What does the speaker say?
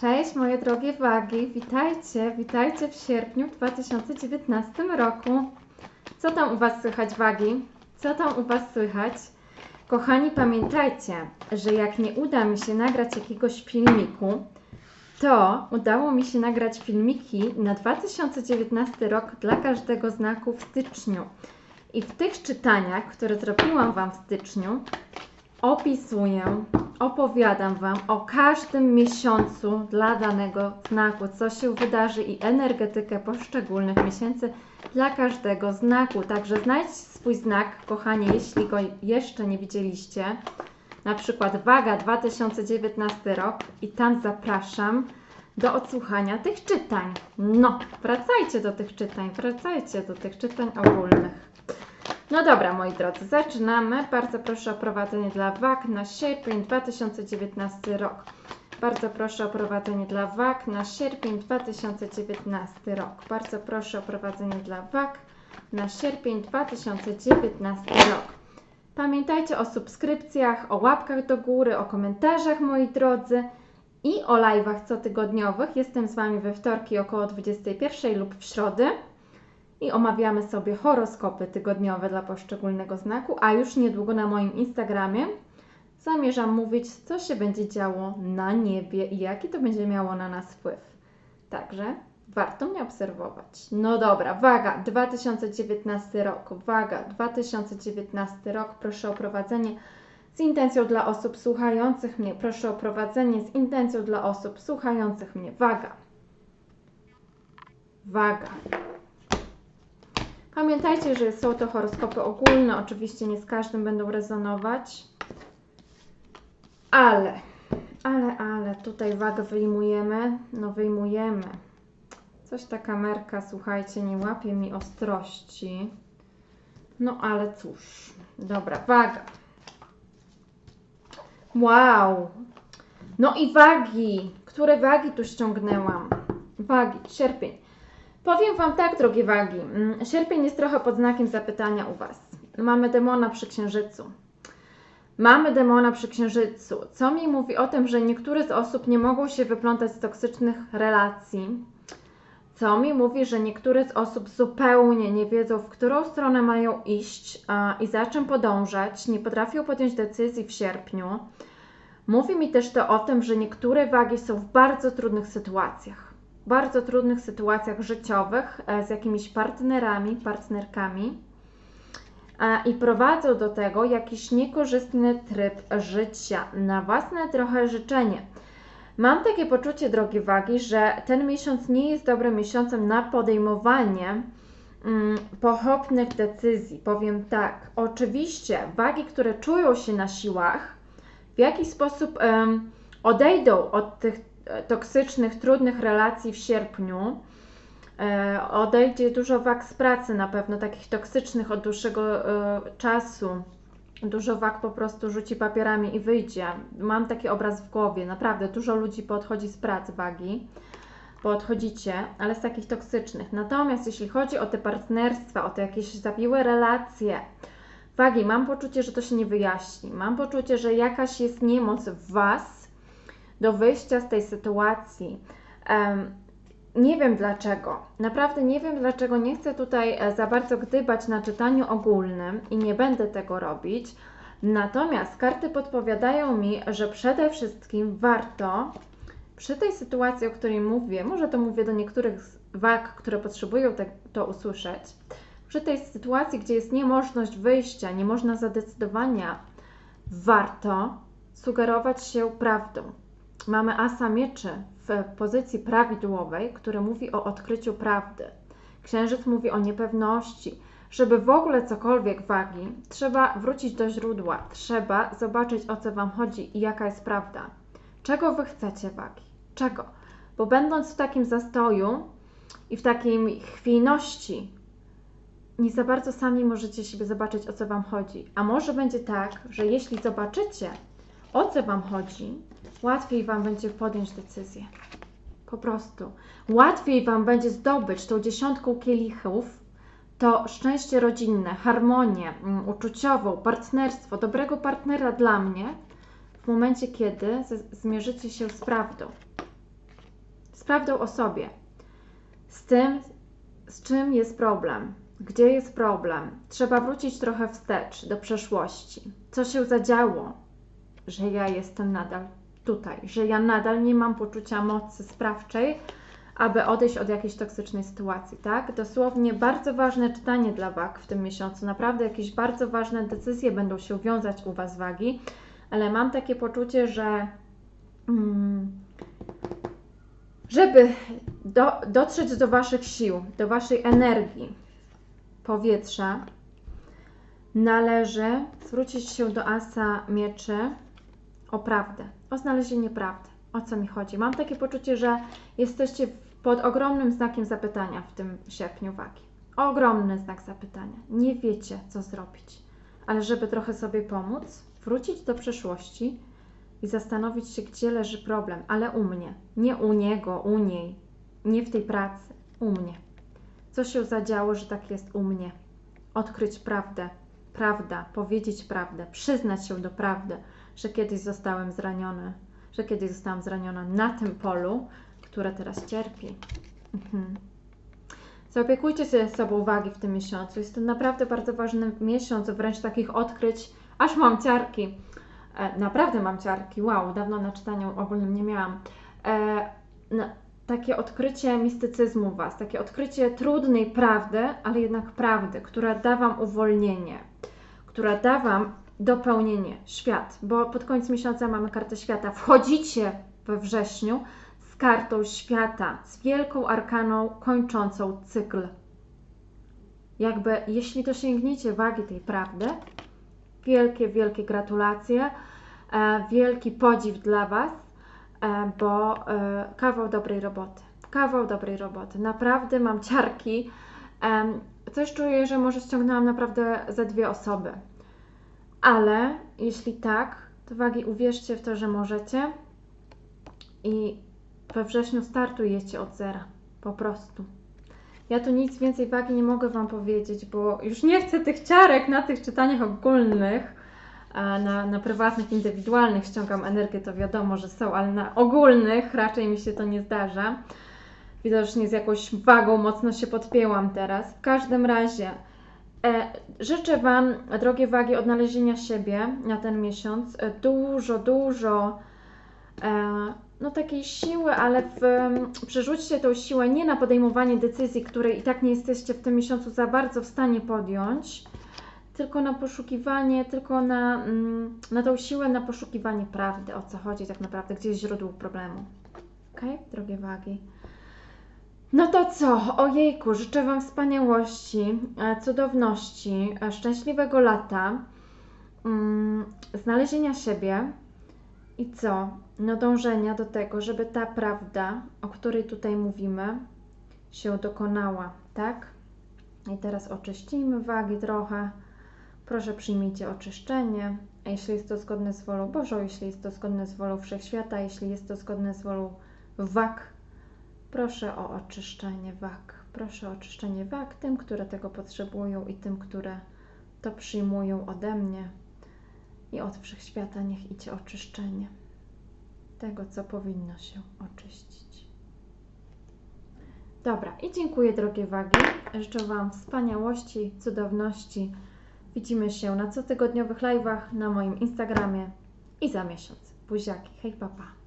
Cześć moje drogie wagi, witajcie, witajcie w sierpniu 2019 roku. Co tam u Was słychać wagi? Co tam u Was słychać? Kochani, pamiętajcie, że jak nie uda mi się nagrać jakiegoś filmiku, to udało mi się nagrać filmiki na 2019 rok dla każdego znaku w styczniu. I w tych czytaniach, które zrobiłam Wam w styczniu, opisuję, opowiadam Wam o każdym miesiącu dla danego znaku, co się wydarzy i energetykę poszczególnych miesięcy dla każdego znaku. Także znajdź swój znak, kochanie, jeśli go jeszcze nie widzieliście. Na przykład Waga 2019 rok i tam zapraszam do odsłuchania tych czytań. No, wracajcie do tych czytań, wracajcie do tych czytań ogólnych. No dobra, moi drodzy, zaczynamy. Bardzo proszę o prowadzenie dla WAG na sierpień 2019 rok. Bardzo proszę o prowadzenie dla WAG na sierpień 2019 rok. Bardzo proszę o prowadzenie dla WAG na sierpień 2019 rok. Pamiętajcie o subskrypcjach, o łapkach do góry, o komentarzach, moi drodzy, i o live'ach cotygodniowych. Jestem z Wami we wtorki około 21 lub w środę i omawiamy sobie horoskopy tygodniowe dla poszczególnego znaku, a już niedługo na moim Instagramie zamierzam mówić, co się będzie działo na niebie i jaki to będzie miało na nas wpływ. Także warto mnie obserwować. No dobra, waga 2019 rok, waga 2019 rok, proszę o prowadzenie z intencją dla osób słuchających mnie, proszę o prowadzenie z intencją dla osób słuchających mnie, waga. Waga. Pamiętajcie, że są to horoskopy ogólne, oczywiście nie z każdym będą rezonować, ale, ale, ale, tutaj wagę wyjmujemy, no wyjmujemy. Coś ta kamerka, słuchajcie, nie łapie mi ostrości. No ale cóż, dobra, waga. Wow! No i wagi. Które wagi tu ściągnęłam? Wagi, sierpień. Powiem Wam tak, drogie wagi. Mm, Sierpień jest trochę pod znakiem zapytania u Was. Mamy demona przy księżycu. Mamy demona przy księżycu, co mi mówi o tym, że niektóre z osób nie mogą się wyplątać z toksycznych relacji. Co mi mówi, że niektóre z osób zupełnie nie wiedzą, w którą stronę mają iść a, i za czym podążać, nie potrafią podjąć decyzji w sierpniu. Mówi mi też to o tym, że niektóre wagi są w bardzo trudnych sytuacjach bardzo trudnych sytuacjach życiowych e, z jakimiś partnerami, partnerkami e, i prowadzą do tego jakiś niekorzystny tryb życia na własne trochę życzenie. Mam takie poczucie, drogie wagi, że ten miesiąc nie jest dobrym miesiącem na podejmowanie mm, pochopnych decyzji. Powiem tak, oczywiście wagi, które czują się na siłach, w jakiś sposób odejdą od tych toksycznych, trudnych relacji w sierpniu. E, odejdzie dużo wag z pracy na pewno, takich toksycznych od dłuższego e, czasu. Dużo wag po prostu rzuci papierami i wyjdzie. Mam taki obraz w głowie. Naprawdę dużo ludzi podchodzi z pracy wagi, podchodzicie, ale z takich toksycznych. Natomiast jeśli chodzi o te partnerstwa, o te jakieś zawiłe relacje, wagi, mam poczucie, że to się nie wyjaśni. Mam poczucie, że jakaś jest niemoc w Was, do wyjścia z tej sytuacji. Nie wiem dlaczego. Naprawdę nie wiem dlaczego. Nie chcę tutaj e, za bardzo gdybać na czytaniu ogólnym i nie będę tego robić. Natomiast karty podpowiadają mi, że przede wszystkim warto przy tej sytuacji, o której mówię, może to mówię do niektórych wag, które potrzebują te, to usłyszeć, przy tej sytuacji, gdzie jest niemożność wyjścia, nie można zadecydowania, warto sugerować się prawdą mamy asa mieczy w pozycji prawidłowej, który mówi o odkryciu prawdy. Księżyc mówi o niepewności. Żeby w ogóle cokolwiek wagi, trzeba wrócić do źródła, trzeba zobaczyć o co Wam chodzi i jaka jest prawda. Czego Wy chcecie wagi? Czego? Bo będąc w takim zastoju i w takiej chwiejności, nie za bardzo sami możecie siebie zobaczyć, o co Wam chodzi. A może będzie tak, że jeśli zobaczycie, o co Wam chodzi, łatwiej Wam będzie podjąć decyzję. Po prostu. Łatwiej Wam będzie zdobyć tą dziesiątką kielichów to szczęście rodzinne, harmonię um, uczuciową, partnerstwo, dobrego partnera dla mnie w momencie, kiedy zmierzycie się z prawdą. z prawdą o sobie, z tym, z czym jest problem, gdzie jest problem. Trzeba wrócić trochę wstecz do przeszłości. Co się zadziało, że ja jestem nadal tutaj, że ja nadal nie mam poczucia mocy sprawczej, aby odejść od jakiejś toksycznej sytuacji, tak? Dosłownie bardzo ważne czytanie dla wag w tym miesiącu. Naprawdę jakieś bardzo ważne decyzje będą się wiązać u Was wagi, ale mam takie poczucie, że mm, żeby do, dotrzeć do Waszych sił, do Waszej energii, powietrza, należy zwrócić się do Asa Mieczy o prawdę, o znalezienie prawdy. O co mi chodzi? Mam takie poczucie, że jesteście pod ogromnym znakiem zapytania w tym sierpniu wagi. Ogromny znak zapytania. Nie wiecie, co zrobić. Ale żeby trochę sobie pomóc, wrócić do przeszłości i zastanowić się, gdzie leży problem, ale u mnie, nie u niego, u niej, nie w tej pracy, u mnie. Co się zadziało, że tak jest u mnie? Odkryć prawdę, prawda, powiedzieć prawdę, przyznać się do prawdy, że kiedyś zostałem zraniony, że kiedyś zostałam zraniona na tym polu, które teraz cierpi. Mhm. Zaopiekujcie się sobą wagi w tym miesiącu. Jest to naprawdę bardzo ważny miesiąc, wręcz takich odkryć, aż mam ciarki. E, naprawdę mam ciarki. Wow, dawno na czytaniu ogólnym nie miałam. E, no, takie odkrycie mistycyzmu Was, takie odkrycie trudnej prawdy, ale jednak prawdy, która da Wam uwolnienie, która da Wam dopełnienie, świat, bo pod koniec miesiąca mamy kartę świata. Wchodzicie we wrześniu z kartą świata, z wielką arkaną kończącą cykl. Jakby, jeśli dosięgniecie wagi tej prawdy, wielkie, wielkie gratulacje, e, wielki podziw dla Was, e, bo e, kawał dobrej roboty. Kawał dobrej roboty. Naprawdę mam ciarki. Coś czuję, że może ściągnęłam naprawdę za dwie osoby. Ale jeśli tak, to wagi uwierzcie w to, że możecie i we wrześniu startujecie od zera. Po prostu. Ja tu nic więcej wagi nie mogę Wam powiedzieć, bo już nie chcę tych ciarek na tych czytaniach ogólnych. Na, na prywatnych, indywidualnych ściągam energię, to wiadomo, że są, ale na ogólnych raczej mi się to nie zdarza. Widocznie z jakąś wagą mocno się podpięłam teraz. W każdym razie e, życzę Wam, drogie wagi, odnalezienia siebie na ten miesiąc. E, dużo, dużo e, no takiej siły, ale w, przerzućcie tą siłę nie na podejmowanie decyzji, której i tak nie jesteście w tym miesiącu za bardzo w stanie podjąć, tylko na poszukiwanie, tylko na, na tą siłę, na poszukiwanie prawdy, o co chodzi tak naprawdę, gdzie jest źródło problemu. Ok, drogie wagi. No to co? Ojejku, życzę Wam wspaniałości, e, cudowności, e, szczęśliwego lata, mm, znalezienia siebie i co? No dążenia do tego, żeby ta prawda, o której tutaj mówimy, się dokonała, tak? I teraz oczyścimy wagi trochę. Proszę przyjmijcie oczyszczenie, a jeśli jest to zgodne z wolą Bożą, jeśli jest to zgodne z wolą Wszechświata, jeśli jest to zgodne z wolą wag, proszę o oczyszczenie wag. Proszę o oczyszczenie wag tym, które tego potrzebują i tym, które to przyjmują ode mnie i od Wszechświata niech idzie oczyszczenie tego, co powinno się oczyścić. Dobra, i dziękuję drogie wagi. Życzę Wam wspaniałości, cudowności. Widzimy się na cotygodniowych live'ach na moim Instagramie i za miesiąc. Buziaki, hej papa.